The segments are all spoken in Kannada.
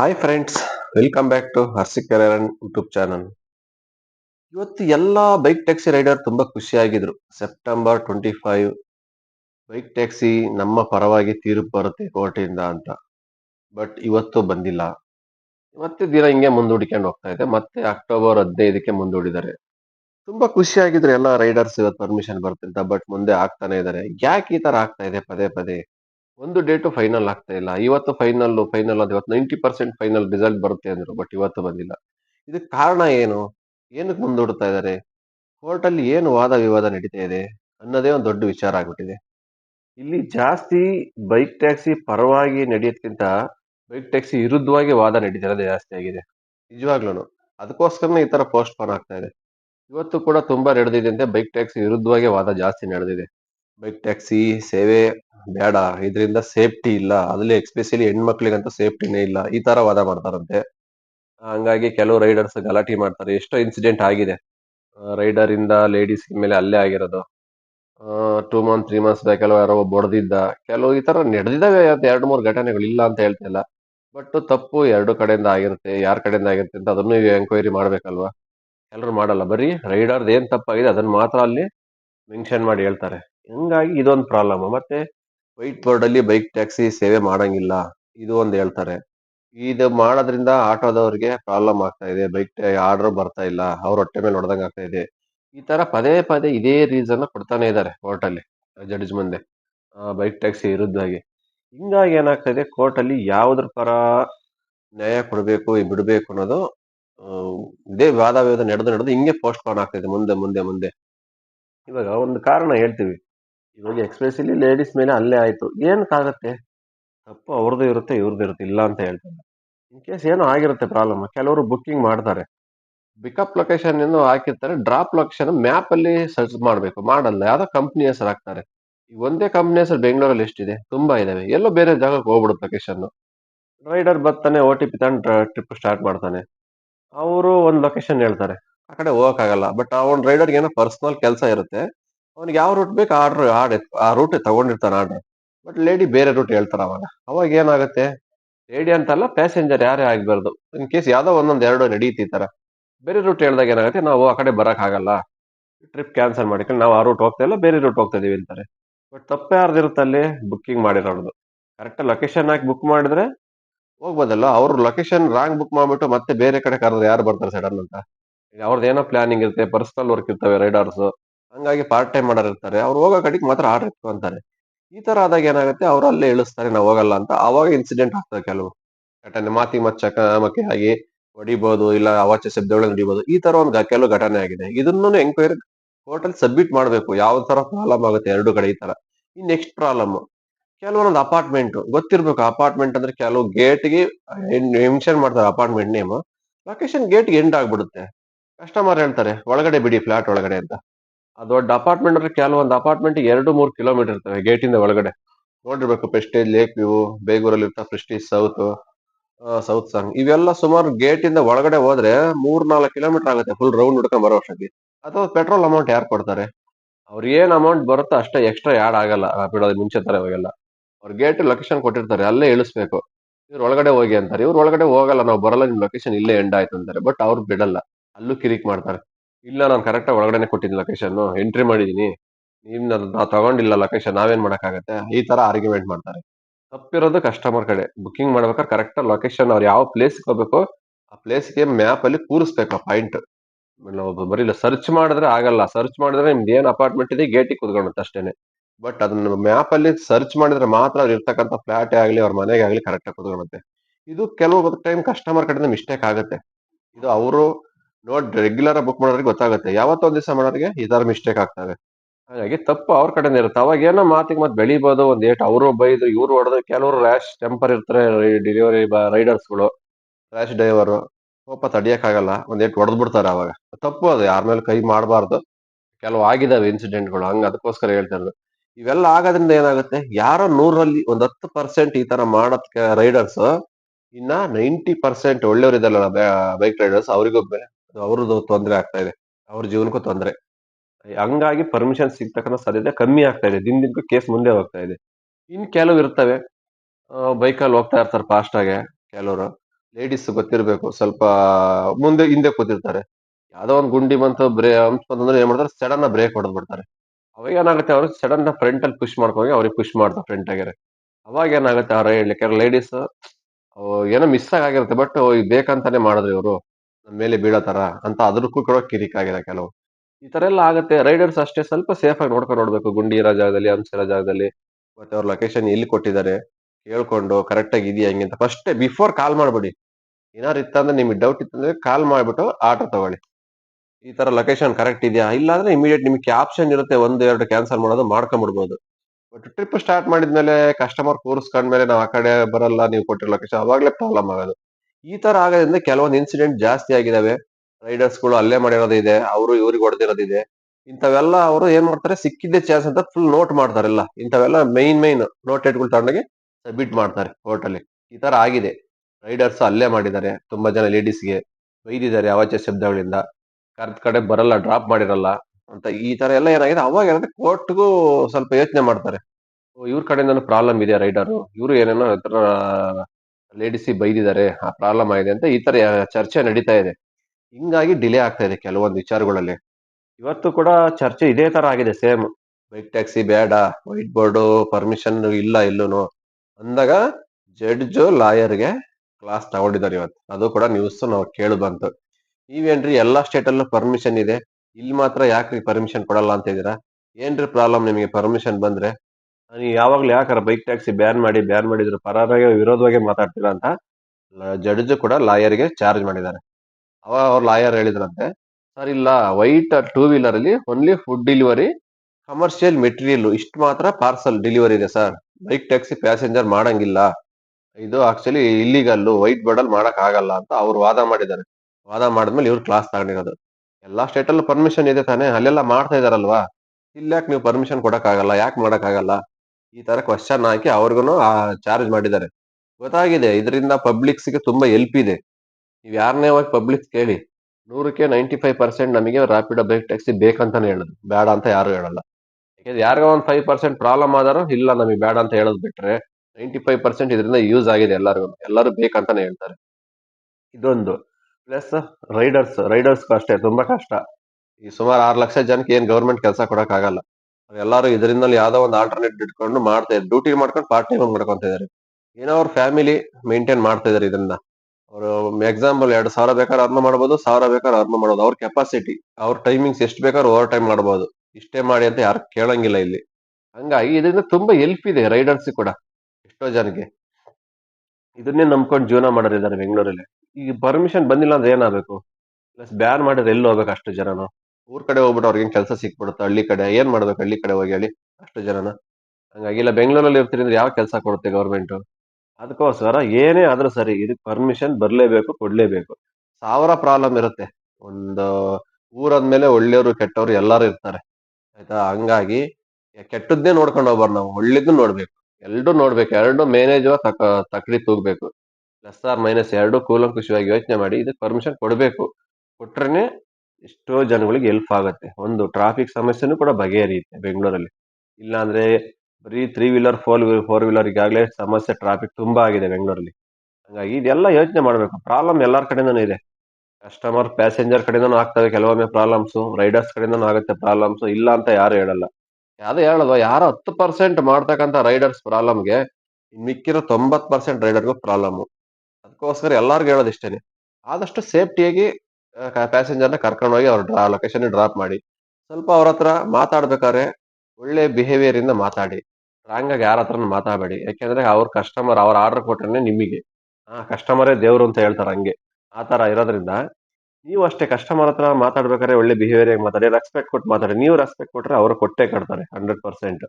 Hi friends welcome back to ಹರ್ಸಿ ಕೆರನ್ ಯೂಟ್ಯೂಬ್ ಚಾನಲ್ ಇವತ್ತು ಎಲ್ಲ ಬೈಕ್ ಟ್ಯಾಕ್ಸಿ ರೈಡರ್ ತುಂಬಾ ಖುಷಿಯಾಗಿದ್ರು. September twenty five bike taxi ನಮ್ಮ ಪರವಾಗಿ ತೀರ್ಪು ಬರುತ್ತೆ ಕೋರ್ಟಿಂದ ಅಂತ. ಬಟ್ ಇವತ್ತು ಬಂದಿಲ್ಲ. ಮತ್ತೆ ದಿನ ಹಿಂಗೆ ಮುಂದೂಡಿಕೊಂಡು ಹೋಗ್ತಾ ಇದೆ. ಮತ್ತೆ ಅಕ್ಟೋಬರ್ ಹದಿನೈದಕ್ಕೆ ಮುಂದೂಡಿದ್ದಾರೆ. ತುಂಬಾ ಖುಷಿಯಾಗಿದ್ರು ಎಲ್ಲ ರೈಡರ್ಸ್ ಇವತ್ತು ಪರ್ಮಿಷನ್ ಬರುತ್ತೆ ಅಂತ. ಬಟ್ ಮುಂದೆ ಆಗ್ತಾನೆ ಇದಾರೆ ಯಾಕೆ ಈ ತರ ಆಗ್ತಾ ಇದೆ ಪದೇ ಪದೇ? ಒಂದು ಡೇಟು ಫೈನಲ್ ಆಗ್ತಾ ಇಲ್ಲ. ಇವತ್ತು ಫೈನಲ್ ಫೈನಲ್ ಅದು ಇವತ್ತು ನೈಂಟಿ ಪರ್ಸೆಂಟ್ ಫೈನಲ್ ರಿಸಲ್ಟ್ ಬರುತ್ತೆ ಅಂದ್ರು ಬಟ್ ಇವತ್ತು ಬಂದಿಲ್ಲ. ಇದಕ್ಕೆ ಕಾರಣ ಏನು? ಏನಕ್ಕೆ ಮುಂದೂಡ್ತಾ ಇದ್ದಾರೆ? ಕೋರ್ಟ್ ಅಲ್ಲಿ ಏನು ವಾದ ವಿವಾದ ನಡೀತಾ ಇದೆ ಅನ್ನೋದೇ ಒಂದು ದೊಡ್ಡ ವಿಚಾರ ಆಗ್ಬಿಟ್ಟಿದೆ. ಇಲ್ಲಿ ಜಾಸ್ತಿ ಬೈಕ್ ಟ್ಯಾಕ್ಸಿ ಪರವಾಗಿ ನಡೆಯೋದ್ಕಿಂತ ಬೈಕ್ ಟ್ಯಾಕ್ಸಿ ವಿರುದ್ಧವಾಗಿ ವಾದ ನಡೀತಿರೋದೇ ಜಾಸ್ತಿ ಆಗಿದೆ. ನಿಜವಾಗ್ಲೂ ಅದಕ್ಕೋಸ್ಕರನೇ ಈ ತರ ಪೋಸ್ಟ್ ಪೋನ್ ಆಗ್ತಾ ಇದೆ. ಇವತ್ತು ಕೂಡ ತುಂಬಾ ನಡೆದಿದೆ ಬೈಕ್ ಟ್ಯಾಕ್ಸಿ ವಿರುದ್ಧವಾಗಿ ವಾದ ಜಾಸ್ತಿ ನಡೆದಿದೆ. ಬೈಕ್ ಟ್ಯಾಕ್ಸಿ ಸೇವೆ ಬೇಡ. ಇದರಿಂದ ಸೇಫ್ಟಿ ಇಲ್ಲ. ಅದರಲ್ಲಿ ಎಕ್ಸ್ಪೆಷಲಿ ಹೆಣ್ಮಕ್ಳಿಗಂತೂ ಸೇಫ್ಟಿನೇ ಇಲ್ಲ. ಈ ತರ ವಾದ ಮಾಡ್ತಾರಂತೆ. ಹಂಗಾಗಿ ಕೆಲವು ರೈಡರ್ಸ್ ಗಲಾಟೆ ಮಾಡ್ತಾರೆ. ಎಷ್ಟೋ ಇನ್ಸಿಡೆಂಟ್ ಆಗಿದೆ. ರೈಡರ್ ಇಂದ ಲೇಡೀಸ್ ಮೇಲೆ ಅಲ್ಲೇ ಆಗಿರೋದು. Two month three months back ಎಲ್ಲ ಯಾರೋ ಬಡ್ದಿದ್ದ. ಕೆಲವು ಈ ತರ ನಡೆದಿದ್ದಾವೆ. ಎರಡು, ಮೂರು ಘಟನೆಗಳು ಇಲ್ಲ ಅಂತ ಹೇಳ್ತಿಲ್ಲ ಬಟ್ ತಪ್ಪು ಎರಡು ಕಡೆಯಿಂದ ಆಗಿರುತ್ತೆ. ಯಾರ ಕಡೆಯಿಂದ ಆಗಿರುತ್ತೆ ಅಂತ ಅದನ್ನು ಎಂಕ್ವೈರಿ ಮಾಡ್ಬೇಕಲ್ವಾ? ಎಲ್ಲರೂ ಮಾಡಲ್ಲ. ಬರೀ ರೈಡರ್ದು ಏನು ತಪ್ಪಾಗಿದೆ ಅದನ್ನ ಮಾತ್ರ ಅಲ್ಲಿ ಮೆನ್ಷನ್ ಮಾಡಿ ಹೇಳ್ತಾರೆ. ಹಿಂಗಾಗಿ ಇದೊಂದು ಪ್ರಾಬ್ಲಮ್. ಮತ್ತೆ ವೈಟ್ ಬೋರ್ಡ್ ಅಲ್ಲಿ ಬೈಕ್, ಟ್ಯಾಕ್ಸಿ ಸೇವೆ ಮಾಡಂಗಿಲ್ಲ. ಇದು ಒಂದು ಹೇಳ್ತಾರೆ. ಇದು ಮಾಡೋದ್ರಿಂದ ಆಟೋದವ್ರಿಗೆ ಪ್ರಾಬ್ಲಮ್ ಆಗ್ತಾ ಇದೆ. ಬೈಕ್ ಆರ್ಡರ್ ಬರ್ತಾ ಇಲ್ಲ. ಅವ್ರ ಹೊಟ್ಟೆ ಮೇಲೆ ಹೊಡೆದಂಗ್ ಆಗ್ತಾ ಇದೆ. ಈ ತರ ಪದೇ ಪದೇ ಇದೇ ರೀಸನ್ ಕೊಡ್ತಾನೆ ಇದ್ದಾರೆ ಕೋರ್ಟಲ್ಲಿ, ಜಡ್ಜ್ ಮುಂದೆ. ಬೈಕ್, ಟ್ಯಾಕ್ಸಿ ವಿರುದ್ಧವಾಗಿ ಹಿಂಗಾಗಿ ಏನಾಗ್ತಾ ಕೋರ್ಟಲ್ಲಿ ಯಾವುದ್ರ ಪರ ನ್ಯಾಯ ಕೊಡಬೇಕು ಬಿಡಬೇಕು ಅನ್ನೋದು ಇದೇ ವಾದ ವಿವಾದ ನಡೆದು ನಡೆದು ಹಿಂಗೆ ಪೋಸ್ಟ್ ಪೋನ್ ಆಗ್ತಾ ಇದೆ ಮುಂದೆ ಮುಂದೆ ಮುಂದೆ. ಇವಾಗ ಒಂದು ಕಾರಣ ಹೇಳ್ತೀವಿ. ಇವಾಗ ಎಕ್ಸ್ಪ್ರೆಸ್ಲಿ ಲೇಡೀಸ್ ಮೇಲೆ ಅಲ್ಲೇ ಆಯ್ತು. ಏನಕ್ಕಾಗತ್ತೆ ತಪ್ಪು ಅವ್ರದ್ದು ಇರುತ್ತೆ ಇವ್ರದ್ದು ಇರುತ್ತೆ, ಇಲ್ಲ ಅಂತ ಹೇಳ್ತಾರೆ. ಇನ್ ಕೇಸ್ ಏನೋ ಆಗಿರುತ್ತೆ ಪ್ರಾಬ್ಲಮ್ ಕೆಲವರು ಬುಕ್ಕಿಂಗ್ ಮಾಡ್ತಾರೆ. ಪಿಕಪ್ ಲೊಕೇಶನ್ ಎಂದು ಹಾಕಿರ್ತಾರೆ ಡ್ರಾಪ್ ಲೊಕೇಶನ್ ಮ್ಯಾಪ್ ಅಲ್ಲಿ ಸರ್ಚ್ ಮಾಡಬೇಕು, ಮಾಡಲ್ಲ, ಯಾವುದೋ ಕಂಪ್ನಿ ಹೆಸರು ಹಾಕ್ತಾರೆ. ಈ ಒಂದೇ ಕಂಪ್ನಿ ಹೆಸರು ಬೆಂಗಳೂರಲ್ಲಿ ಎಷ್ಟಿದೆ? ತುಂಬಾ ಇದಾವೆ. ಎಲ್ಲೋ ಬೇರೆ ಜಾಗಕ್ಕೆ ಹೋಗ್ಬಿಡುತ್ತೆ ಲೊಕೇಶನ್ನು ರೈಡರ್ ಬರ್ತಾನೆ ಓ ಟಿ ಪಿ ತಗೊಂಡು ಟ್ರಿಪ್ ಸ್ಟಾರ್ಟ್ ಮಾಡ್ತಾನೆ. ಅವರು ಒಂದು ಲೊಕೇಶನ್ ಹೇಳ್ತಾರೆ. ಆ ಕಡೆ ಹೋಗೋಕ್ಕಾಗಲ್ಲ ಬಟ್ ಆ ಒಂದು ರೈಡರ್ಗೆ ಏನೋ ಪರ್ಸನಲ್ ಕೆಲಸ ಇರುತ್ತೆ. ಅವ್ನಿಗೆ ಯಾವ ರೂಟ್ ಬೇಕು ಆರ್ಡರ್ ಆ ರೂಟ್ ತಗೊಂಡಿರ್ತಾನೆ ಆರ್ಡರ್ ಬಟ್ ಲೇಡಿ ಬೇರೆ ರೂಟ್ ಹೇಳ್ತಾರ ಅವಾಗ. ಅವಾಗ ಏನಾಗುತ್ತೆ? ಲೇಡಿ ಅಂತಲ್ಲ ಪ್ಯಾಸೆಂಜರ್ ಯಾರೇ ಆಗಬಾರ್ದು. ಇನ್ ಕೇಸ್ ಯಾವ್ದೋ ಒಂದೊಂದು ಎರಡು ಈ ತರ ಬೇರೆ ರೂಟ್ ಹೇಳ್ದಾಗ ಏನಾಗುತ್ತೆ? ನಾವು ಆ ಕಡೆ ಬರಕ್ ಆಗಲ್ಲ. ಟ್ರಿಪ್ ಕ್ಯಾನ್ಸಲ್ ಮಾಡಿಕೊಂಡು ನಾವು ಆ ರೂಟ್ ಹೋಗ್ತಾ ಇಲ್ಲ, ಬೇರೆ ರೂಟ್ ಹೋಗ್ತಾ ಇದೀವಿ ಅಂತಾರೆ. ಬಟ್ ತಪ್ಪೇ ಅಲ್ಲಿ? ಬುಕ್ಕಿಂಗ್ ಮಾಡಿರೋದು. ಕರೆಕ್ಟ್ ಲೊಕೇಶನ್ ಹಾಕಿ ಬುಕ್ ಮಾಡಿದ್ರೆ ಹೋಗ್ಬೋದಲ್ಲ? ಅವ್ರ ಲೊಕೇಶನ್ ರಾಂಗ್ ಬುಕ್ ಮಾಡ್ಬಿಟ್ಟು ಮತ್ತೆ ಬೇರೆ ಕಡೆ ಕರೆದ್ರೆ ಯಾರು ಬರ್ತಾರೆ ಸಡನ್ ಅಂತ? ಅವ್ರದ್ದು ಏನೋ ಪ್ಲಾನಿಂಗ್ ಇರುತ್ತೆ ಪರ್ಸನಲ್ ವರ್ಕ್ ಇರ್ತವೆ ರೈಡರ್ಸ್ ಹಂಗಾಗಿ ಪಾರ್ಟ್ ಟೈಮ್ ಮಾಡೋರು ಇರ್ತಾರೆ ಅವ್ರು ಹೋಗೋ ಕಡೆಗೆ ಮಾತ್ರ ಆರ್ಡರ್ ಅಂತಾರೆ ಈ ತರ ಆದಾಗ ಏನಾಗುತ್ತೆ? ಅವ್ರು ಅಲ್ಲೇ ಇಳಿಸ್ತಾರೆ, ನಾವು ಹೋಗಲ್ಲ ಅಂತ. ಅವಾಗ ಇನ್ಸಿಡೆಂಟ್ ಆಗ್ತದೆ ಕೆಲವು. ಘಟನೆ ಮಾತಿ ಮತ್ ಚಕಮಕಿ ಆಗಿ ಹೊಡಿಬಹುದು ಇಲ್ಲ ಅವಾಚ್ಯ ಶಬ್ದಗಳು ನಡಿಬಹುದು ಈ ತರ ಒಂದು ಕೆಲವು ಘಟನೆ ಆಗಿದೆ. ಇದನ್ನು ಎಂಕ್ವೈರಿ ಕೋರ್ಟ್ ಅಲ್ಲಿ ಸಬ್ಮಿಟ್ ಮಾಡಬೇಕು. ಯಾವ ತರ ಪ್ರಾಬ್ಲಮ್ ಆಗುತ್ತೆ ಎರಡು ಕಡೆ ಈ ತರ. ಈ ನೆಕ್ಸ್ಟ್ ಪ್ರಾಬ್ಲಮ್ ಕೆಲವೊಂದು ಅಪಾರ್ಟ್ಮೆಂಟ್ ಗೊತ್ತಿರ್ಬೇಕು ಅಪಾರ್ಟ್ಮೆಂಟ್ ಅಂದ್ರೆ ಕೆಲವು ಗೇಟ್ಗೆ ಮೆನ್ಷನ್ ಮಾಡ್ತಾರೆ ಅಪಾರ್ಟ್ಮೆಂಟ್ ನೇಮ್ ಲೊಕೇಶನ್ ಗೇಟ್ಗೆ ಎಂಡ್ ಆಗ್ಬಿಡುತ್ತೆ. ಕಸ್ಟಮರ್ ಹೇಳ್ತಾರೆ, ಒಳಗಡೆ ಬಿಡಿ ಫ್ಲಾಟ್ ಒಳಗಡೆ ಅಂತ. ದೊಡ್ಡ ಅಪಾರ್ಟ್ಮೆಂಟ್ ಅಂದ್ರೆ ಕೆಲವೊಂದು ಅಪಾರ್ಟ್ಮೆಂಟ್ ಎರಡು ಮೂರು ಕಿಲೋಮೀಟರ್ ಇರ್ತವೆ ಗೇಟಿಂದ ಇಂದ ಒಳಗಡೆ. ನೋಡಿರ್ಬೇಕು ಪ್ರೆಸ್ಟೇಜ್ ಲೇಕ್ ವ್ಯೂ ಬೇಗೂರಲ್ಲಿ ಇರ್ತಾ ಪ್ರೆಸ್ಟೇಜ್ ಸೌತ್ ಸೌತ್ ಸಾಂಗ್ ಇವೆಲ್ಲ ಸುಮಾರು ಗೇಟಿಂದ ಇಂದ ಒಳಗಡೆ ಹೋದ್ರೆ ಮೂರ್ ನಾಲ್ಕು ಕಿಲೋಮೀಟರ್ ಆಗುತ್ತೆ ಫುಲ್ ರೌಂಡ್ ಹುಡ್ಕೊಂಡ್ ಬರೋ ವರ್ಷಕ್ಕೆ ಅಥವಾ ಪೆಟ್ರೋಲ್ ಅಮೌಂಟ್ ಯಾರು ಕೊಡ್ತಾರೆ? ಅವ್ರ ಏನ್ ಅಮೌಂಟ್ ಬರುತ್ತೋ ಅಷ್ಟೇ ಎಕ್ಸ್ಟ್ರಾ ಯಾಡ್ ಆಗಲ್ಲ ಬಿಡೋದು ಮುಂಚೆ ತರ ಇವಾಗೆಲ್ಲ. ಅವ್ರ ಗೇಟ್ ಲೊಕೇಶನ್ ಕೊಟ್ಟಿರ್ತಾರೆ ಅಲ್ಲೇ ಇಳಿಸ್ಬೇಕು. ಇವ್ರು ಒಳಗಡೆ ಹೋಗಿ ಅಂತಾರೆ. ಇವ್ರು ಒಳಗಡೆ ಹೋಗಲ್ಲ ನಾವು ಬರಲ್ಲ ನಿಮ್ ಲೊಕೇಶನ್ ಇಲ್ಲೇ ಎಂಡ್ ಆಯ್ತು ಅಂತಾರೆ. ಬಟ್ ಅವ್ರು ಬಿಡಲ್ಲ. ಅಲ್ಲೂ ಕಿರಿಕ್ ಮಾಡ್ತಾರೆ. ಇಲ್ಲ, ನಾನು ಕರೆಕ್ಟಾಗಿ ಒಳಗಡೆನೆ ಕೊಟ್ಟಿದ್ದೀನಿ ಲೊಕೇಶನ್ ಎಂಟ್ರಿ ಮಾಡಿದೀನಿ. ನೀನು ಅದನ್ನ ತಗೊಂಡಿಲ್ಲ ಲೊಕೇಶನ್ ನಾವೇನ್ ಮಾಡೋಕ್ಕಾಗತ್ತೆ? ಈ ತರ ಆರ್ಗ್ಯುಮೆಂಟ್ ಮಾಡ್ತಾರೆ. ತಪ್ಪಿರೋದು ಕಸ್ಟಮರ್ ಕಡೆ. ಬುಕಿಂಗ್ ಮಾಡ್ಬೇಕಾದ್ರೆ ಕರೆಕ್ಟಾಗಿ ಲೊಕೇಶನ್ ಅವ್ರು ಯಾವ ಪ್ಲೇಸ್ ಹೋಗ್ಬೇಕು, ಆ ಪ್ಲೇಸ್ಗೆ ಮ್ಯಾಪ್ ಅಲ್ಲಿ ಕೂರಿಸ್ಬೇಕು, ಆ ಪಾಯಿಂಟ್ ನಾವು ಬರೀ ಸರ್ಚ್ ಮಾಡಿದ್ರೆ ಆಗಲ್ಲ. ಸರ್ಚ್ ಮಾಡಿದ್ರೆ ನಿಮ್ದು ಏನು ಅಪಾರ್ಟ್ಮೆಂಟ್ ಇದೆ ಗೇಟಿಗೆ ಕುತ್ಕೊಳ್ಳುತ್ತೆ ಅಷ್ಟೇನೆ. ಬಟ್ ಅದನ್ನ ಮ್ಯಾಪ್ ಅಲ್ಲಿ ಸರ್ಚ್ ಮಾಡಿದ್ರೆ ಮಾತ್ರ ಅವ್ರು ಇರ್ತಕ್ಕಂಥ ಫ್ಲಾಟ್ ಆಗಲಿ, ಅವ್ರ ಮನೆಗೆ ಆಗಲಿ ಕರೆಕ್ಟಾಗಿ ಕುತ್ಕೊಳ್ಳುತ್ತೆ ಇದು ಕೆಲವೊಂದು ಟೈಮ್ ಕಸ್ಟಮರ್ ಕಡೆಯಿಂದ ಮಿಸ್ಟೇಕ್ ಆಗುತ್ತೆ. ಇದು ಅವರು ನೋಡ್ ರೆಗ್ಯುಲರ್ ಬುಕ್ ಮಾಡೋರಿಗೆ ಗೊತ್ತಾಗುತ್ತೆ. ಯಾವತ್ತೋ ಒಂದ್ ದಿವಸ ಮಾಡೋರಿಗೆ ಈ ತರ ಮಿಸ್ಟೇಕ್ ಆಗ್ತವೆ. ಹಾಗಾಗಿ ತಪ್ಪು ಅವ್ರ ಕಡೆಯಿಂದ ಇರುತ್ತೆ. ಅವಾಗ ಏನೋ ಮಾತಿಗೆ ಮತ್ತೆ ಬೆಳಿಬೋದು, ಒಂದು ಏಟ್ ಅವರು ಬೈದು ಇವ್ರು ಹೊಡೆದು ಕೆಲವರು ರ್ಯಾಶ್ ಟೆಂಪರ್ ಇರ್ತಾರೆ ಡೆಲಿವರಿ ರೈಡರ್ಸ್ಗಳು ರ್ಯಾಶ್ ಡ್ರೈವರ್ ಕೋಪ ತಡಿಯೋಕ್ಕಾಗಲ್ಲ ಒಂದ್ ಏಟ್ ಹೊಡೆದ್ ಬಿಡ್ತಾರೆ ಅವಾಗ. ತಪ್ಪು ಅದು. ಯಾರ ಮೇಲೆ ಕೈ ಮಾಡಬಾರ್ದು. ಕೆಲವು ಆಗಿದಾವೆ ಇನ್ಸಿಡೆಂಟ್ಗಳು ಹಂಗೆ ಅದಕ್ಕೋಸ್ಕರ ಹೇಳ್ತಾ ಇರೋದು. ಇವೆಲ್ಲ ಆಗೋದ್ರಿಂದ ಏನಾಗುತ್ತೆ? ಯಾರೋ ನೂರಲ್ಲಿ ಒಂದು ಹತ್ತು ಪರ್ಸೆಂಟ್ ಈ ತರ ಮಾಡೋದಕ್ಕೆ ರೈಡರ್ಸ್ ಇನ್ನ ನೈಂಟಿ ಪರ್ಸೆಂಟ್ ಒಳ್ಳೆಯವರಿದ್ದಲ್ಲ ಬೈಕ್ ರೈಡರ್ಸ್ ಅವರಿಗೂ ಅವ್ರದ್ದು ತೊಂದರೆ ಆಗ್ತಾ ಇದೆ. ಅವ್ರ ಜೀವನಕ್ಕೂ ತೊಂದರೆ. ಹಂಗಾಗಿ ಪರ್ಮಿಷನ್ ಸಿಗ್ತಕ್ಕಂಥ ಸಾಧ್ಯತೆ ಕಮ್ಮಿ ಆಗ್ತಾ ಇದೆ. ದಿನ ದಿನಕ್ಕೂ ಕೇಸ್ ಮುಂದೆ ಹೋಗ್ತಾ ಇದೆ. ಇನ್ ಕೆಲವು ಇರ್ತವೆ. ಬೈಕಲ್ಲಿ ಹೋಗ್ತಾ ಇರ್ತಾರೆ ಫಾಸ್ಟ್ ಆಗಿ ಕೆಲವರು. ಲೇಡೀಸ್ ಗೊತ್ತಿರಬೇಕು. ಸ್ವಲ್ಪ ಮುಂದೆ, ಹಿಂದೆ ಕೂತಿರ್ತಾರೆ. ಯಾವ್ದೋ ಒಂದು ಗುಂಡಿ ಬಂತು, ಬ್ರೇ ಅಂತಂದ್ರೆ ಏನ್ ಮಾಡ್ತಾರೆ? ಸಡನ್ ಬ್ರೇಕ್ ಹೊಡೆದು ಬಿಡ್ತಾರೆ. ಅವಾಗ ಏನಾಗುತ್ತೆ ಅವ್ರು? ಸಡನ್ ಫ್ರಂಟ್ ಅಲ್ಲಿ ಪುಷ್ ಮಾಡ್ಕೊಂಡು ಅವ್ರಿಗೆ ಪುಷ್ ಮಾಡ್ತಾರೆ ಫ್ರಂಟ್ ಆಗಿರೆ ಅವಾಗ ಏನಾಗುತ್ತೆ? ಅವ್ರ ಹೇಳಲಿಕ್ಕೆ ಲೇಡೀಸ್ ಏನೋ ಮಿಸ್ ಆಗಿರುತ್ತೆ ಬಟ್ ಬೇಕಂತಾನೆ ಮಾಡಿದ್ರು ಇವರು. ಮೇಲೆ ಬೀಳೋ ತರ ಅಂತ ಅದಕ್ಕೂ ಕೂಡ ಕಿರಿಕ್ ಆಗಿದೆ ಕೆಲವು. ಈ ತರ ಎಲ್ಲ ಆಗುತ್ತೆ. ರೈಡರ್ಸ್ ಅಷ್ಟೇ ಸ್ವಲ್ಪ ಸೇಫ್ ಆಗಿ ನೋಡ್ಕೊಂಡು ನೋಡ್ಬೇಕು. ಗುಂಡಿ ಇರೋ ಜಾಗದಲ್ಲಿ ಅಂಶ ಇರೋ ಜಾಗದಲ್ಲಿ. ಮತ್ತೆ ಅವ್ರ ಲೊಕೇಶನ್ ಎಲ್ಲಿ ಕೊಟ್ಟಿದ್ದಾರೆ ಕೇಳ್ಕೊಂಡು ಕರೆಕ್ಟ್ ಆಗಿ ಇದೆಯಾ ಹಂಗೆ ಅಂತ ಫಸ್ಟ್ ಬಿಫೋರ್ ಕಾಲ್ ಮಾಡ್ಬಿಡಿ. ಏನಾರು ಇತ್ತಂದ್ರೆ ನಿಮಗೆ ಡೌಟ್ ಇತ್ತಂದ್ರೆ ಕಾಲ್ ಮಾಡಿಬಿಟ್ಟು ಆಟೋ ತಗೊಳ್ಳಿ. ಈ ತರ ಲೊಕೇಶನ್ ಕರೆಕ್ಟ್ ಇದೆಯಾ? ಇಲ್ಲಾಂದ್ರೆ ಇಮಿಡಿಯೇಟ್ ನಿಮಗೆ ಆಪ್ಷನ್ ಇರುತ್ತೆ? ಒಂದು, ಎರಡು ಕ್ಯಾನ್ಸಲ್ ಮಾಡೋದು ಮಾಡ್ಕೊಂಡ್ಬಿಡ್ಬೋದು. ಬಟ್ ಟ್ರಿಪ್ ಸ್ಟಾರ್ಟ್ ಮಾಡಿದ್ಮೇಲೆ ಕಸ್ಟಮರ್ ಕೂರಿಸ್ಕೊಂಡ್ಮೇಲೆ ನಾವು ಆ ಕಡೆ ಬರಲ್ಲ, ನೀವು ಕೊಟ್ಟಿರೋ ಲೊಕೇಶನ್ ಅವಾಗಲೇ ಪ್ರಾಬ್ಲಮ್ ಆಗೋದು. ಈ ತರ ಆಗೋದ್ರಿಂದ ಕೆಲವೊಂದು ಇನ್ಸಿಡೆಂಟ್ ಜಾಸ್ತಿ ಆಗಿದಾವೆ. ರೈಡರ್ಸ್ಗಳು ಅಲ್ಲೇ ಮಾಡಿರೋದಿದೆ ಅವರು ಇವ್ರಿಗೆ ಹೊಡೆದಿರೋದಿದೆ ಇಂಥವೆಲ್ಲ ಅವರು ಏನ್ ಮಾಡ್ತಾರೆ, ಸಿಕ್ಕಿದ್ದೆ ಚಾನ್ಸ್ ಅಂತ ಫುಲ್ ನೋಟ್ ಮಾಡ್ತಾರಲ್ಲ ಇಂಥವೆಲ್ಲ ಮೈನ್ ಮೈನ್ ನೋಟೆಡ್ಗಳು ತಗೊಂಡೋಗಿ ಸಬ್ಮಿಟ್ ಮಾಡ್ತಾರೆ ಕೋರ್ಟಲ್ಲಿ ಈ ತರ ಆಗಿದೆ. ರೈಡರ್ಸ್ ಅಲ್ಲೇ ಮಾಡಿದ್ದಾರೆ, ತುಂಬಾ ಜನ ಲೇಡೀಸ್ಗೆ ಬೈದಿದ್ದಾರೆ ಅವಾಚ್ಯ ಶಬ್ದಗಳಿಂದ. ಕರ್ದ ಕಡೆ ಬರಲ್ಲ ಡ್ರಾಪ್ ಮಾಡಿರಲ್ಲ ಅಂತ ಈ ತರ ಎಲ್ಲ ಏನಾಗಿದೆ, ಅವಾಗ ಏನಂದ್ರೆ ಕೋರ್ಟ್ಗೂ ಸ್ವಲ್ಪ ಯೋಚನೆ ಮಾಡ್ತಾರೆ. ಇವ್ರ ಕಡೆಯಿಂದನೂ ಪ್ರಾಬ್ಲಮ್ ಇದೆ ರೈಡರ್ ಇವರು ಏನೇನೋ ಲೇಡೀಸ್ ಬೈದಿದ್ದಾರೆ, ಆ ಪ್ರಾಬ್ಲಮ್ ಆಗಿದೆ ಅಂತ ಈ ತರ ಚರ್ಚೆ ನಡೀತಾ ಇದೆ. ಹಿಂಗಾಗಿ ಡಿಲೇ ಆಗ್ತಾ ಇದೆ ಕೆಲವೊಂದು ವಿಚಾರಗಳಲ್ಲಿ. ಇವತ್ತು ಕೂಡ ಚರ್ಚೆ ಇದೇ ತರ ಆಗಿದೆ ಸೇಮ್ ಬೈಕ್ ಟ್ಯಾಕ್ಸಿ ಬೇಡ ವೈಟ್ ಬೋರ್ಡ್ ಪರ್ಮಿಷನ್ ಇಲ್ಲ ಇಲ್ಲೂ ಅಂದಾಗ ಜಡ್ಜ್ ಲಾಯರ್ಗೆ ಕ್ಲಾಸ್ ತಗೊಂಡಿದ್ದಾರೆ ಇವತ್ತು. ಅದು ಕೂಡ ನ್ಯೂಸ್ ನಾವು ಕೇಳಿ ಬಂತು. ನೀವೇನ್ರಿ ಎಲ್ಲಾ ಸ್ಟೇಟ್ ಅಲ್ಲೂ ಪರ್ಮಿಷನ್ ಇದೆ? ಇಲ್ಲಿ ಮಾತ್ರ ಯಾಕೆ ಪರ್ಮಿಷನ್ ಕೊಡಲ್ಲ ಅಂತ ಇದೀರಾ ಏನ್ರಿ ಪ್ರಾಬ್ಲಮ್ ನಿಮಗೆ? ಪರ್ಮಿಷನ್ ಬಂದ್ರೆ? ನೀವು ಯಾವಾಗ್ಲೂ ಯಾಕಾರ ಬೈಕ್ ಟ್ಯಾಕ್ಸಿ ಬ್ಯಾನ್ ಮಾಡಿ ಬ್ಯಾನ್ ಮಾಡಿದ್ರು ಪರಾರಾಗಿ ವಿರೋಧವಾಗಿ ಮಾತಾಡ್ತೀರ ಅಂತ ಜಡ್ಜ್ ಕೂಡ ಲಾಯರ್ಗೆ ಚಾರ್ಜ್ ಮಾಡಿದ್ದಾರೆ. ಅವಾಗ ಅವ್ರ ಲಾಯರ್ ಹೇಳಿದ್ರಂತೆ, ಸರ್ ಇಲ್ಲ ವೈಟ್ ಟೂ ವೀಲರ್ ಅಲ್ಲಿ only food delivery commercial material ಇಷ್ಟು ಮಾತ್ರ ಪಾರ್ಸಲ್ ಡೆಲಿವರಿ ಇದೆ ಸರ್. ಬೈಕ್ ಟ್ಯಾಕ್ಸಿ ಪ್ಯಾಸೆಂಜರ್ ಮಾಡಂಗಿಲ್ಲ. ಇದು ಆಕ್ಚುಲಿ ಇಲ್ಲಿಗಲ್ಲು ವೈಟ್ ಬಡಲ್ ಮಾಡಕ್ ಆಗಲ್ಲ ಅಂತ ಅವ್ರು ವಾದ ಮಾಡಿದ್ದಾರೆ. ವಾದ ಮಾಡಿದ್ಮೇಲೆ ಇವ್ರು ಕ್ಲಾಸ್ ತಗೊಂಡಿರೋದು. ಎಲ್ಲಾ ಸ್ಟೇಟ್ ಅಲ್ಲೂ ಪರ್ಮಿಷನ್ ಇದೆ ತಾನೇ, ಅಲ್ಲೆಲ್ಲ ಮಾಡ್ತಾ ಇದಾರಲ್ವಾ ಇಲ್ಲಿ ಯಾಕೆ ನೀವು ಪರ್ಮಿಷನ್ ಕೊಡಕ್ ಆಗಲ್ಲ ಯಾಕೆ ಮಾಡಕ್ ಆಗಲ್ಲ ಈ ತರ ಕ್ವಶನ್ ಹಾಕಿ ಅವ್ರಿಗೂ ಚಾರ್ಜ್ ಮಾಡಿದ್ದಾರೆ. ಗೊತ್ತಾಗಿದೆ, ಇದರಿಂದ ಪಬ್ಲಿಕ್ಸ್ಗೆ ತುಂಬಾ ಹೆಲ್ಪ್ ಇದೆ. ನೀವು ಯಾರನ್ನೇ ಹೋಗಿ ಪಬ್ಲಿಕ್ ಕೇಳಿ, ನೂರಕ್ಕೆ ನೈಂಟಿ ಫೈವ್ ಪರ್ಸೆಂಟ್ ನಮಗೆ ರಾಪಿಡೋ ಬೈಕ್ ಟ್ಯಾಕ್ಸಿ ಬೇಕಂತಾನೆ ಹೇಳೋದು. ಬೇಡ ಅಂತ ಯಾರು ಹೇಳಲ್ಲ. ಯಾಕಂದ್ರೆ ಯಾರಿಗೋ ಒಂದು ಫೈವ್ ಪರ್ಸೆಂಟ್ ಪ್ರಾಬ್ಲಮ್ ಆದರೂ ಇಲ್ಲ ನಮಗೆ ಬೇಡ ಅಂತ ಹೇಳೋದು ಬಿಟ್ರೆ ನೈಂಟಿ ಫೈವ್ ಪರ್ಸೆಂಟ್ ಇದರಿಂದ ಯೂಸ್ ಆಗಿದೆ ಎಲ್ಲರಿಗೂ ಎಲ್ಲರೂ ಬೇಕಂತಾನೆ ಹೇಳ್ತಾರೆ. ಇದೊಂದು. ಪ್ಲಸ್ ರೈಡರ್ಸ್ ರೈಡರ್ಸ್ ಅಷ್ಟೇ, ತುಂಬಾ ಕಷ್ಟ. ಈ ಸುಮಾರು ಆರು ಲಕ್ಷ ಜನಕ್ಕೆ ಏನು ಗೌರ್ಮೆಂಟ್ ಕೆಲಸ ಕೊಡೋಕ್ಕಾಗಲ್ಲ. ಎಲ್ಲರೂ ಇದರಿಂದ ಯಾವ್ದೋ ಒಂದು ಆಲ್ಟರ್ನೇಟ್ ಇಟ್ಕೊಂಡು ಮಾಡ್ತಾ ಇದ್ದಾರೆ ಡ್ಯೂಟಿ ಮಾಡ್ಕೊಂಡು ಪಾರ್ಟ್ ಟೈಮ್ ಮಾಡ್ಕೊಂತ ಇದಾರೆ. ಏನೋ ಅವ್ರ ಫ್ಯಾಮಿಲಿ ಮೇಂಟೈನ್ ಮಾಡ್ತಾ ಇದಾರೆ ಇದರಿಂದ. ಅವರು ಎಕ್ಸಾಂಪಲ್ ಎರಡು ಸಾವಿರ ಬೇಕಾದ್ರೆ ಅರ್ನ್ ಮಾಡ್ಬೋದು, ಸಾವಿರ ಬೇಕಾದ್ರೆ ಅರ್ನ್ ಮಾಡ್ಬೋದು. ಅವ್ರ ಕೆಪಾಸಿಟಿ ಅವ್ರ ಟೈಮಿಂಗ್ಸ್ ಎಷ್ಟು ಬೇಕಾದ್ರೂ ಓವರ್ ಟೈಮ್ ಮಾಡ್ಬೋದು. ಇಷ್ಟೇ ಮಾಡಿ ಅಂತ ಯಾರು ಕೇಳಂಗಿಲ್ಲ ಇಲ್ಲಿ. ಹಂಗಾಗಿ ಇದರಿಂದ ತುಂಬಾ ಹೆಲ್ಪ್ ಇದೆ ರೈಡರ್ಸ್ ಕೂಡ, ಎಷ್ಟೋ ಜನಕ್ಕೆ. ಇದನ್ನೇ ನಂಬ್ಕೊಂಡು ಜೀವನ ಮಾಡೋರಿದ್ದಾರೆ ಬೆಂಗಳೂರಲ್ಲಿ. ಈಗ ಪರ್ಮಿಷನ್ ಬಂದಿಲ್ಲ ಅಂದ್ರೆ ಏನಾಗಬೇಕು ಪ್ಲಸ್ ಬ್ಯಾನ್ ಮಾಡಿದ್ರೆ ಎಲ್ಲಿ ಹೋಗ್ಬೇಕು ಅಷ್ಟು ಜನನು? ಊರ್ ಕಡೆ ಹೋಗ್ಬಿಟ್ಟು ಅವ್ರಿಗೆ ಕೆಲಸ ಸಿಕ್ಬಿಡುತ್ತೆ? ಹಳ್ಳಿ ಕಡೆ. ಏನ್ ಮಾಡ್ಬೇಕು ಹಳ್ಳಿ ಕಡೆ ಹೋಗಿ ಹೇಳಿ ಅಷ್ಟು ಜನನ? ಹಂಗಾಗಿ ಇಲ್ಲ, ಬೆಂಗಳೂರಲ್ಲಿ ಇರ್ತೀರಿ ಅಂದ್ರೆ ಯಾವ ಕೆಲಸ ಕೊಡುತ್ತೆ ಗೌರ್ಮೆಂಟು ಅದಕ್ಕೋಸ್ಕರ ಏನೇ ಆದ್ರೂ ಸರಿ ಇದಕ್ಕೆ ಪರ್ಮಿಷನ್ ಬರ್ಲೇಬೇಕು, ಕೊಡ್ಲೇಬೇಕು. ಸಾವಿರ ಪ್ರಾಬ್ಲಮ್ ಇರುತ್ತೆ. ಒಂದು ಊರಂದ್ಮೇಲೆ ಒಳ್ಳೆಯವರು, ಕೆಟ್ಟವರು ಎಲ್ಲರೂ ಇರ್ತಾರೆ. ಆಯ್ತಾ? ಹಂಗಾಗಿ ಕೆಟ್ಟದ್ದೇ ನೋಡ್ಕೊಂಡು ಹೋಗ್ಬಾರ್ದು ನಾವು. ಒಳ್ಳೇದು ನೋಡ್ಬೇಕು. ಎರಡು ನೋಡ್ಬೇಕು. ಎರಡು ಮ್ಯಾನೇಜ್ ತಕ ತಕಡಿ ತೂಗ್ಬೇಕು. ಪ್ಲಸ್ ಆರ್ ಮೈನಸ್ ಎರಡು ಕೂಲಂಕುಶವಾಗಿ ಯೋಚನೆ ಮಾಡಿ ಇದಕ್ಕೆ ಪರ್ಮಿಷನ್ ಕೊಡಬೇಕು. ಕೊಟ್ರೇನೆ ಎಷ್ಟೋ ಜನಗಳಿಗೆ ಹೆಲ್ಪ್ ಆಗುತ್ತೆ. ಒಂದು ಟ್ರಾಫಿಕ್ ಸಮಸ್ಯೆನೂ ಕೂಡ ಬಗೆಹರಿಯುತ್ತೆ ಬೆಂಗಳೂರಲ್ಲಿ. ಇಲ್ಲಾಂದ್ರೆ ಬರೀ three wheeler four four wheeler ಈಗಾಗಲೇ ಸಮಸ್ಯೆ ಟ್ರಾಫಿಕ್ ತುಂಬಾ ಆಗಿದೆ ಬೆಂಗಳೂರಲ್ಲಿ. ಹಂಗಾಗಿ ಇದೆಲ್ಲ ಯೋಚನೆ ಮಾಡಬೇಕು. ಪ್ರಾಬ್ಲಮ್ ಎಲ್ಲಾರ ಕಡೆನೂ ಇದೆ. ಕಸ್ಟಮರ್ ಪ್ಯಾಸೆಂಜರ್ ಕಡೆನೂ ಆಗ್ತವೆ. ಕೆಲವೊಮ್ಮೆ ಪ್ರಾಬ್ಲಮ್ಸ್ ರೈಡರ್ಸ್ ಕಡೆಯಿಂದನೂ ಆಗುತ್ತೆ ಪ್ರಾಬ್ಲಮ್ಸ್ ಇಲ್ಲ ಅಂತ ಯಾರು ಹೇಳಲ್ಲ. ಯಾವ್ದು ಹೇಳೋದು? ಯಾರು ಹತ್ತು ಪರ್ಸೆಂಟ್ ಮಾಡ್ತಕ್ಕಂಥ ರೈಡರ್ಸ್ ಪ್ರಾಬ್ಲಮ್ಗೆ ಮಿಕ್ಕಿರೋ ತೊಂಬತ್ತು ಪರ್ಸೆಂಟ್ ರೈಡರ್ಗೂ ಪ್ರಾಬ್ಲಮ್ ಅದಕ್ಕೋಸ್ಕರ ಎಲ್ಲರಿಗೂ ಹೇಳೋದು ಇಷ್ಟೇನೆ ಆದಷ್ಟು ಸೇಫ್ಟಿಯಾಗಿ ಪ್ಯಾಸೆಂಜರ್ನ ಕರ್ಕೊಂಡು ಹೋಗಿ ಅವ್ರ ಡ್ರಾ ಲೊಕೇಶನ್ ಡ್ರಾಪ್ ಮಾಡಿ. ಸ್ವಲ್ಪ ಅವ್ರ ಹತ್ರ ಮಾತಾಡ್ಬೇಕಾದ್ರೆ ಒಳ್ಳೆ ಬಿಹೇವಿಯರ್ ಇಂದ ಮಾತಾಡಿ. ರಾಂಗ್ ಆಗಿ ಯಾರ ಹತ್ರನೂ ಮಾತಾಡಬೇಡಿ. ಯಾಕೆಂದ್ರೆ ಅವ್ರ ಕಸ್ಟಮರ್ ಅವ್ರ ಆರ್ಡರ್ ಕೊಟ್ರೆ ನಿಮಗೆ. ಆ ಕಸ್ಟಮರೇ ದೇವ್ರು ಅಂತ ಹೇಳ್ತಾರೆ ಹಂಗೆ. ಆ ತರ ಇರೋದ್ರಿಂದ ನೀವು ಅಷ್ಟೇ ಕಸ್ಟಮರ್ ಹತ್ರ ಮಾತಾಡ್ಬೇಕಾದ್ರೆ ಒಳ್ಳೆ ಬಿಹೇವಿಯರ್ ಮಾತಾಡಿ ರೆಸ್ಪೆಕ್ಟ್ ಕೊಟ್ಟು ಮಾತಾಡಿ. ನೀವು ರೆಸ್ಪೆಕ್ಟ್ ಕೊಟ್ರೆ ಅವರು ಕೊಟ್ಟೆ ಕಟ್ತಾರೆ ಹಂಡ್ರೆಡ್ ಪರ್ಸೆಂಟ್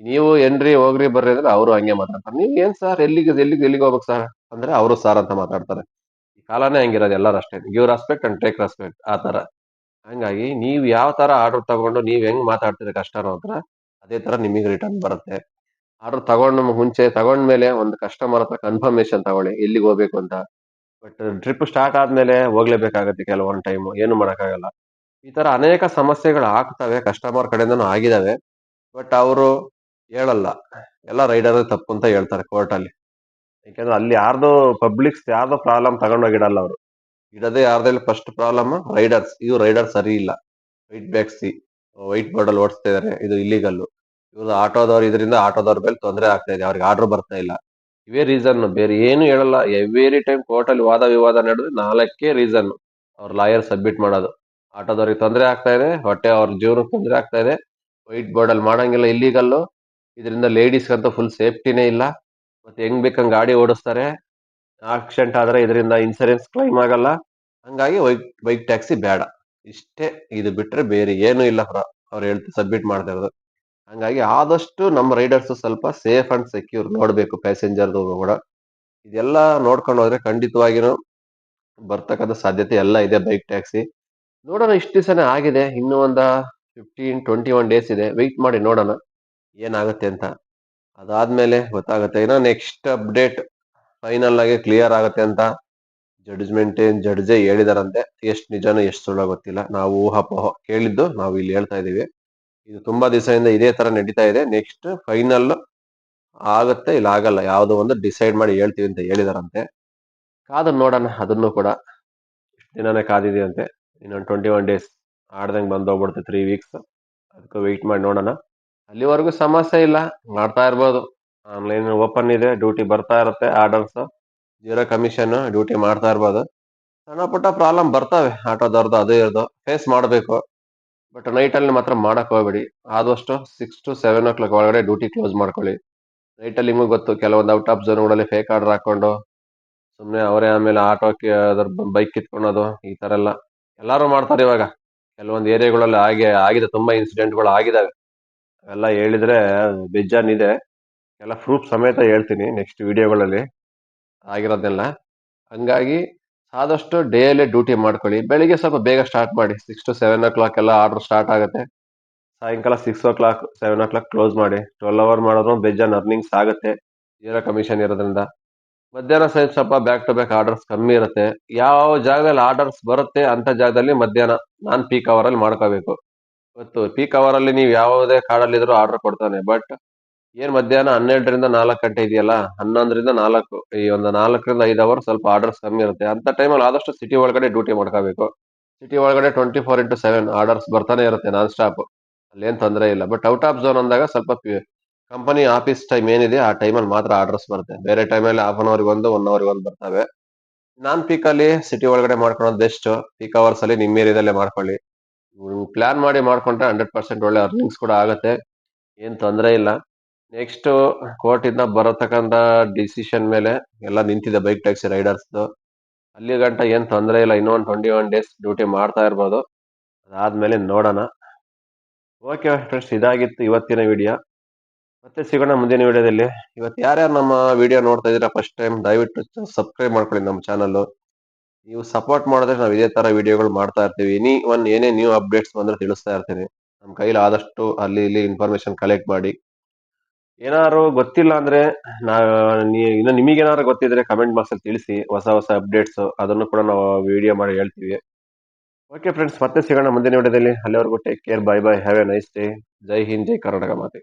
ನೀವು ಏನ್ರಿ ಹೋಗ್ರಿ ಬರ್ರಿ ಅಂದ್ರೆ ಅವರು ಹಂಗೆ ಮಾತಾಡ್ತಾರೆ. ನೀವು ಏನ್ ಸರ್ ಎಲ್ಲಿಗೆ ಎಲ್ಲಿಗೆ ಎಲ್ಲಿಗೆ ಹೋಗ್ಬೇಕು ಸರ್ ಅಂದ್ರೆ ಅವರು ಸರ್ ಅಂತ ಮಾತಾಡ್ತಾರೆ. ಕಾಲನೇ ಹಂಗಿರೋದು, ಎಲ್ಲರೂ ಅಷ್ಟೇ. Give respect and take respect ಆ ತರ ಹಂಗಾಗಿ ನೀವು ಯಾವ ತರ ಆರ್ಡರ್ ತಗೊಂಡು ನೀವು ಹೆಂಗೆ ಮಾತಾಡ್ತೀರಿ ಕಸ್ಟಮರ್ ಹತ್ರ ಅದೇ ತರ ನಿಮಗೆ ರಿಟರ್ನ್ ಬರುತ್ತೆ. ಆರ್ಡರ್ ತಗೊಂಡ್ ಮುಂಚೆ ತಗೊಂಡ್ಮೇಲೆ ಒಂದು ಕಸ್ಟಮರ್ ಹತ್ರ ಕನ್ಫರ್ಮೇಶನ್ ತಗೊಳ್ಳಿ, ಎಲ್ಲಿಗೆ ಹೋಗ್ಬೇಕು ಅಂತ. ಬಟ್ ಟ್ರಿಪ್ ಸ್ಟಾರ್ಟ್ ಆದ್ಮೇಲೆ ಹೋಗ್ಲೇಬೇಕಾಗುತ್ತೆ ಕೆಲವೊಂದು ಟೈಮು ಏನು ಮಾಡೋಕ್ಕಾಗಲ್ಲ. ಈ ತರ ಅನೇಕ ಸಮಸ್ಯೆಗಳು ಆಗ್ತವೆ ಕಸ್ಟಮರ್ ಕಡೆಯಿಂದನೂ ಆಗಿದಾವೆ. ಬಟ್ ಅವರು ಹೇಳಲ್ಲ. ಎಲ್ಲ ರೈಡರ್ ತಪ್ಪು ಅಂತ ಹೇಳ್ತಾರೆ ಕೋರ್ಟ್ ಅಲ್ಲಿ. ಯಾಕಂದ್ರೆ ಅಲ್ಲಿ ಯಾರ್ದು ಪಬ್ಲಿಕ್ಸ್ ಯಾರ್ದು ಪ್ರಾಬ್ಲಮ್ ತಗೊಂಡೋಗಿಡಲ್ಲ ಅವರು. ಇಡದೇ ಯಾರ್ದಲ್ಲಿ ಫಸ್ಟ್ ಪ್ರಾಬ್ಲಮ್ ರೈಡರ್ಸ್ ಇವ್ರು ರೈಡರ್ ಸರಿ ಇಲ್ಲ. ವೈಟ್ ಬ್ಯಾಕ್ಸಿ ವೈಟ್ ಬೋರ್ಡ್ ಅಲ್ಲಿ ಓಡಿಸ್ತಾ ಇದಾರೆ. ಇದು ಇಲ್ಲಿಗಲ್ ಇವ್ರು ಆಟೋದವ್ರು ಇದರಿಂದ ಆಟೋದವ್ರ ಮೇಲೆ ತೊಂದರೆ ಆಗ್ತಾ ಇದೆ. ಅವ್ರಿಗೆ ಆರ್ಡರ್ ಬರ್ತಾ ಇಲ್ಲ. ಇವೇ ರೀಸನ್ ಬೇರೆ ಏನು ಹೇಳಲ್ಲ. ಎವ್ರಿ ಟೈಮ್ ಕೋರ್ಟ್ ಅಲ್ಲಿ ವಾದ ವಿವಾದ ನಡೆದು ನಾಲ್ಕೇ ರೀಸನ್ ಅವ್ರ ಲಾಯರ್ ಸಬ್ಮಿಟ್ ಮಾಡೋದು. ಆಟೋದವ್ರಿಗೆ ತೊಂದರೆ ಆಗ್ತಾ ಇದೆ. ಹೊಟ್ಟೆ ಅವ್ರ ಜೀವನಕ್ಕೆ ತೊಂದರೆ ಆಗ್ತಾ ಇದೆ. ವೈಟ್ ಬೋರ್ಡ್ ಅಲ್ಲಿ ಮಾಡಂಗಿಲ್ಲ ಇಲ್ಲಿಗಲ್ಲು ಇದರಿಂದ ಲೇಡೀಸ್ಗಂತೂ ಫುಲ್ ಸೇಫ್ಟಿನೇ ಇಲ್ಲ. ಮತ್ತೆ ಹೆಂಗ್ ಬೇಕಂಗ್ ಗಾಡಿ ಓಡಿಸ್ತಾರೆ ಆಕ್ಸಿಡೆಂಟ್ ಆದ್ರೆ ಇದರಿಂದ ಇನ್ಸೂರೆನ್ಸ್ ಕ್ಲೈಮ್ ಆಗಲ್ಲ. ಹಂಗಾಗಿ ವೈಟ್ ಬೈಕ್ ಟ್ಯಾಕ್ಸಿ ಬೇಡ. ಇಷ್ಟೇ ಇದು ಬಿಟ್ರೆ ಬೇರೆ ಏನು ಇಲ್ಲ ಅವ್ರು ಹೇಳ್ತಾ ಸಬ್ಮಿಟ್ ಮಾಡ್ತಾ ಇರೋದು ಹಂಗಾಗಿ ಆದಷ್ಟು ನಮ್ಮ ರೈಡರ್ಸ್ ಸ್ವಲ್ಪ ಸೇಫ್ ಅಂಡ್ ಸೆಕ್ಯೂರ್ ನೋಡ್ಬೇಕು ಪ್ಯಾಸೆಂಜರ್ದು ಕೂಡ. ಇದೆಲ್ಲ ನೋಡ್ಕೊಂಡು ಹೋದ್ರೆ ಖಂಡಿತವಾಗಿನೂ ಬರ್ತಕ್ಕಂಥ ಸಾಧ್ಯತೆ ಎಲ್ಲ ಇದೆ ಬೈಕ್ ಟ್ಯಾಕ್ಸಿ ನೋಡೋಣ ಇಷ್ಟು ದಿವಸನೇ ಆಗಿದೆ. ಇನ್ನೂ ಒಂದ ಫಿಫ್ಟೀನ್ ಟ್ವೆಂಟಿ ಒನ್ ಡೇಸ್ ಇದೆ. ವೆಯ್ಟ್ ಮಾಡಿ ನೋಡೋಣ. ಏನಾಗುತ್ತೆ ಅಂತ. ಅದಾದ್ಮೇಲೆ ಗೊತ್ತಾಗುತ್ತೆ. ಏನೋ ನೆಕ್ಸ್ಟ್ ಅಪ್ಡೇಟ್ ಫೈನಲ್ ಆಗಿ ಕ್ಲಿಯರ್ ಆಗುತ್ತೆ ಅಂತ ಜಡ್ಜ್ಮೆಂಟ್ ಏನ್ ಜಡ್ಜೆ ಹೇಳಿದಾರಂತೆ. ಎಷ್ಟು ನಿಜಾನೋ ಎಷ್ಟು ಸುಳ್ಳ ಗೊತ್ತಿಲ್ಲ. ನಾವು ಊಹಾಪೋಹ ಕೇಳಿದ್ದು ನಾವು ಇಲ್ಲಿ ಹೇಳ್ತಾ ಇದೀವಿ ಇದು ತುಂಬಾ ದಿವಸದಿಂದ ಇದೇ ತರ ನಡೀತಾ ಇದೆ. ನೆಕ್ಸ್ಟ್ ಫೈನಲ್ ಆಗುತ್ತೆ ಇಲ್ಲ ಆಗಲ್ಲ? ಯಾವುದೋ ಒಂದು ಡಿಸೈಡ್ ಮಾಡಿ ಹೇಳ್ತೀವಿ ಅಂತ ಹೇಳಿದಾರಂತೆ. ಕಾದ ನೋಡೋಣ. ಅದನ್ನು ಕೂಡ ಇಷ್ಟು ದಿನನೇ ಕಾದಿದೆಯಂತೆ ಇನ್ನೊಂದು ಟ್ವೆಂಟಿ ಒನ್ ಡೇಸ್ ಆಡ್ದಂಗೆ ಬಂದೋಗ್ಬಿಡುತ್ತೆ ತ್ರೀ ವೀಕ್ಸ್ ಅದಕ್ಕೆ ವೆಯ್ಟ್ ಮಾಡಿ ನೋಡೋಣ. ಅಲ್ಲಿವರೆಗೂ ಸಮಸ್ಯೆ ಇಲ್ಲ. ಮಾಡ್ತಾ ಇರ್ಬೋದು. ಆನ್ಲೈನ್ ಓಪನ್ ಇದೆ, ಡ್ಯೂಟಿ ಬರ್ತಾ ಇರುತ್ತೆ, ಆರ್ಡರ್ಸ್, ಜೀರೋ ಕಮಿಷನ್ ಡ್ಯೂಟಿ ಮಾಡ್ತಾ ಇರ್ಬೋದು. ಸಣ್ಣ ಪುಟ್ಟ ಪ್ರಾಬ್ಲಮ್ ಬರ್ತಾವೆ ಆಟೋದವ್ರದ್ದು ಅದು ಇರೋದು, ಫೇಸ್ ಮಾಡಬೇಕು. ಬಟ್ ನೈಟಲ್ಲಿ ಮಾತ್ರ ಮಾಡಕ್ ಹೋಗ್ಬೇಡಿ. ಆದಷ್ಟು six to seven o'clock ಒಳಗಡೆ ಡ್ಯೂಟಿ ಕ್ಲೋಸ್ ಮಾಡ್ಕೊಳ್ಳಿ. ನೈಟಲ್ಲಿ ನಿಮಗೆ ಗೊತ್ತು, ಕೆಲವೊಂದು ಔಟ್ ಆಫ್ ಝೋನ್ಗಳಲ್ಲಿ ಫೇಕ್ ಆರ್ಡರ್ ಹಾಕೊಂಡು ಸುಮ್ಮನೆ ಅವರೇ ಆಮೇಲೆ ಆಟೋಕ್ಕೆ ಅದ್ರ ಬೈಕ್ ಕಿತ್ಕೊಳೋದು, ಈ ತರ ಎಲ್ಲ. ಎಲ್ಲರೂ ಮಾಡ್ತಾರೆ ಇವಾಗ. ಕೆಲವೊಂದು ಏರಿಯಾಗಳಲ್ಲಿ ಆಗಿ ಆಗಿದೆ, ತುಂಬಾ ಇನ್ಸಿಡೆಂಟ್ಗಳು ಆಗಿದಾವೆ ಅವೆಲ್ಲ ಹೇಳಿದ್ರೆ ಇದೆ. ಎಲ್ಲ ಪ್ರೂಫ್ ಸಮೇತ ಹೇಳ್ತೀನಿ ನೆಕ್ಸ್ಟ್ ವಿಡಿಯೋಗಳಲ್ಲಿ ಆಗಿರೋದೆಲ್ಲ. ಹಂಗಾಗಿ ಆದಷ್ಟು ಡೇಲಿ ಡ್ಯೂಟಿ ಮಾಡ್ಕೊಳ್ಳಿ. ಬೆಳಿಗ್ಗೆ ಸ್ವಲ್ಪ ಬೇಗ ಸ್ಟಾರ್ಟ್ ಮಾಡಿ. Six to seven o'clock ಎಲ್ಲ ಆರ್ಡರ್ ಸ್ಟಾರ್ಟ್ ಆಗುತ್ತೆ. ಸಾಯಂಕಾಲ six o'clock seven o'clock close ಮಾಡಿ. ಟ್ವೆಲ್ ಅವರ್ ಮಾಡಿದ್ರು ಬೇಜಾನ್ ಅರ್ನಿಂಗ್ಸ್ ಆಗುತ್ತೆ. ಜೀರೋ ಕಮಿಷನ್ ಇರೋದ್ರಿಂದ. ಮಧ್ಯಾಹ್ನ ಸೈಡ್ ಸ್ವಲ್ಪ ಬ್ಯಾಕ್ ಟು ಬ್ಯಾಕ್ ಆರ್ಡರ್ಸ್ ಕಮ್ಮಿ ಇರುತ್ತೆ. ಯಾವ ಜಾಗದಲ್ಲಿ ಆರ್ಡರ್ಸ್ ಬರುತ್ತೆ ಅಂತ ಜಾಗದಲ್ಲಿ ಮಧ್ಯಾಹ್ನ ನಾನ್ ಪೀಕ್ ಅವರ್ ಅಲ್ಲಿ ಮಾಡ್ಕೋಬೇಕು. ಗೊತ್ತು ಪೀಕ್ ಅವರ್ ಅಲ್ಲಿ ನೀವು ಯಾವುದೇ ಕಾಡಲ್ಲಿ ಇದ್ರೂ ಆರ್ಡರ್ ಕೊಡ್ತಾನೆ. ಬಟ್ ಏನ್ ಮಧ್ಯಾಹ್ನ ಹನ್ನೆರಡರಿಂದ ನಾಲ್ಕು ಗಂಟೆ ಇದೆಯಲ್ಲ? ಹನ್ನೊಂದರಿಂದ ನಾಲ್ಕು, ಈ ಒಂದು ನಾಲ್ಕರಿಂದ ಐದು ಅವರ್ ಸ್ವಲ್ಪ ಆರ್ಡರ್ಸ್ ಕಮ್ಮಿ ಇರುತ್ತೆ. ಅಂತ ಟೈಮಲ್ಲಿ ಆದಷ್ಟು ಸಿಟಿ ಒಳಗಡೆ ಡ್ಯೂಟಿ ಮಾಡ್ಕೋಬೇಕು. ಸಿಟಿ ಒಳಗಡೆ twenty four into seven orders ಬರ್ತಾನೆ ಇರುತ್ತೆ ನಾನ್ ಸ್ಟಾಪ್ ಅಲ್ಲೇನು ತೊಂದರೆ ಇಲ್ಲ. ಬಟ್ ಔಟ್ ಆಫ್ ಝೋನ್ ಅಂದಾಗ ಸ್ವಲ್ಪ ಕಂಪನಿ ಆಫೀಸ್ ಟೈಮ್ ಏನಿದೆ ಆ ಟೈಮಲ್ಲಿ ಮಾತ್ರ ಆರ್ಡರ್ಸ್ ಬರುತ್ತೆ. ಬೇರೆ ಟೈಮಲ್ಲಿ ಹಾಫ್ ಅನ್ ಅವರ್ಗೆ ಒಂದು ಒನ್ ಅವರ್ಗೆ ಒಂದು ಬರ್ತವೆ. ನಾನ್ ಪೀಕ್ ಅಲ್ಲಿ ಸಿಟಿ ಒಳಗಡೆ ಮಾಡ್ಕೊಳೋದು ಬೆಸ್ಟ್ ಪೀಕ್ ಅವರ್ಸ್ ಅಲ್ಲಿ ನಿಮ್ಮ ಏರಿಯಾದಲ್ಲೇ ಮಾಡ್ಕೊಳ್ಳಿ. ಪ್ಲಾನ್ ಮಾಡಿ ಮಾಡ್ಕೊಂಡ್ರೆ ಹಂಡ್ರೆಡ್ ಪರ್ಸೆಂಟ್ ಒಳ್ಳೆ ಅರ್ನಿಂಗ್ಸ್ ಕೂಡ ಆಗುತ್ತೆ. ಏನ್ ತೊಂದರೆ ಇಲ್ಲ. ನೆಕ್ಸ್ಟ್ ಕೋರ್ಟ್ ಇಂದ ಬರತಕ್ಕಂತ ಡಿಸಿಷನ್ ಮೇಲೆ ಎಲ್ಲ ನಿಂತಿದೆ ಬೈಕ್ ಟ್ಯಾಕ್ಸಿ ರೈಡರ್ಸ್ ಅಲ್ಲಿ ಗಂಟ ಏನ್ ತೊಂದರೆ ಇಲ್ಲ. ಇನ್ನೊಂದು ಟ್ವೆಂಟಿ ಒನ್ ಡೇಸ್ ಡ್ಯೂಟಿ ಮಾಡ್ತಾ ಇರ್ಬೋದು. ಅದಾದ್ಮೇಲೆ ನೋಡೋಣ. ಓಕೆ ಫ್ರೆಂಡ್ಸ್ ಇದಾಗಿತ್ತು ಇವತ್ತಿನ ವಿಡಿಯೋ ಮತ್ತೆ ಸಿಗೋಣ ಮುಂದಿನ ವಿಡಿಯೋದಲ್ಲಿ ಇವತ್ತು ಯಾರ್ಯಾರು ನಮ್ಮ ವಿಡಿಯೋ ನೋಡ್ತಾ ಇದ್ದೀರಾ ಫಸ್ಟ್ ಟೈಮ್ ದಯವಿಟ್ಟು ಸಬ್ಸ್ಕ್ರೈಬ್ ಮಾಡ್ಕೊಳ್ಳಿ ನಮ್ಮ ಚಾನಲ್ ನೀವು ಸಪೋರ್ಟ್ ಮಾಡಿದ್ರೆ ನಾವು ಇದೇ ತರ ವಿಡಿಯೋಗಳು ಮಾಡ್ತಾ ಇರ್ತೀವಿ. ಎನಿ ಒನ್ ಏನೇ ನ್ಯೂ ಅಪ್ಡೇಟ್ಸ್ ಬಂದ್ರೆ ತಿಳಿಸ್ತಾ ಇರ್ತೀನಿ. ನಮ್ಮ ಕೈಲಿ ಆದಷ್ಟು ಅಲ್ಲಿ ಇಲ್ಲಿ ಇನ್ಫಾರ್ಮೇಶನ್ ಕಲೆಕ್ಟ್ ಮಾಡಿ. ಏನಾದ್ರು ಗೊತ್ತಿಲ್ಲ ಅಂದ್ರೆ ನಾ ಇನ್ನು ನಿಮಗೇನಾದ್ರು ಗೊತ್ತಿದ್ರೆ ಕಮೆಂಟ್ ಬಾಕ್ಸ್ ಅಲ್ಲಿ ತಿಳಿಸಿ. ಹೊಸ ಹೊಸ ಅಪ್ಡೇಟ್ಸ್ ಅದನ್ನು ಕೂಡ ನಾವು ವಿಡಿಯೋ ಮಾಡಿ ಹೇಳ್ತೀವಿ. ಓಕೆ ಫ್ರೆಂಡ್ಸ್ ಮತ್ತೆ ಸಿಗೋಣ ಮುಂದಿನ ವಿಡಿಯೋದಲ್ಲಿ ಅಲ್ಲಿವರೆಗೂ take care bye bye have a nice day Jai Hind, Jai Karnataka ಮಾತೆ.